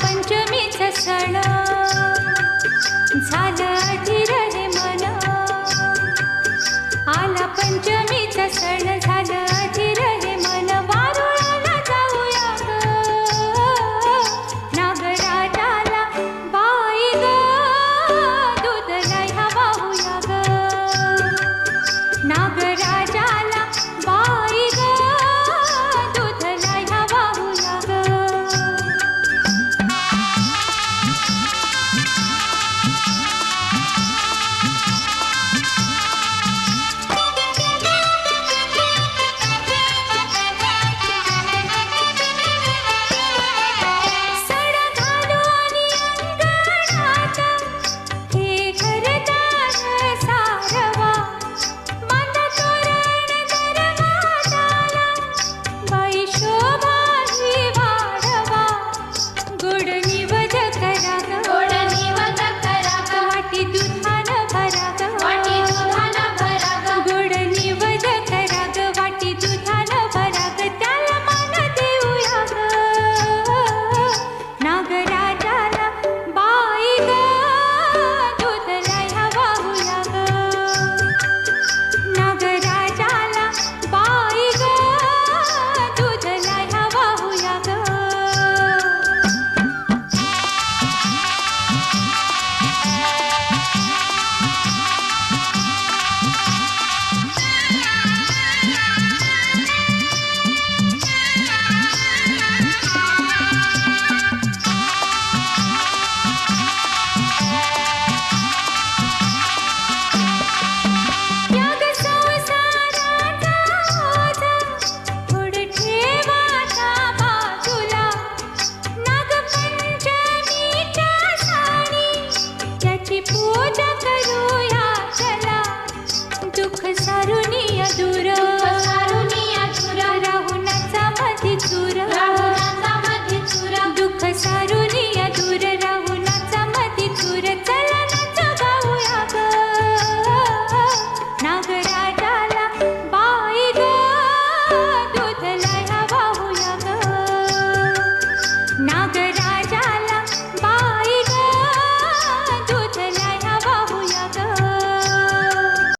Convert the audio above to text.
पंचमीचा सण. झालं अधीरहे मन. आला पंचमीचा सण झालं अधीरहे मन. वारुळाला जाऊया नागराजाला बाई ग. दूध नाही वाहूया ग. नाग मधुर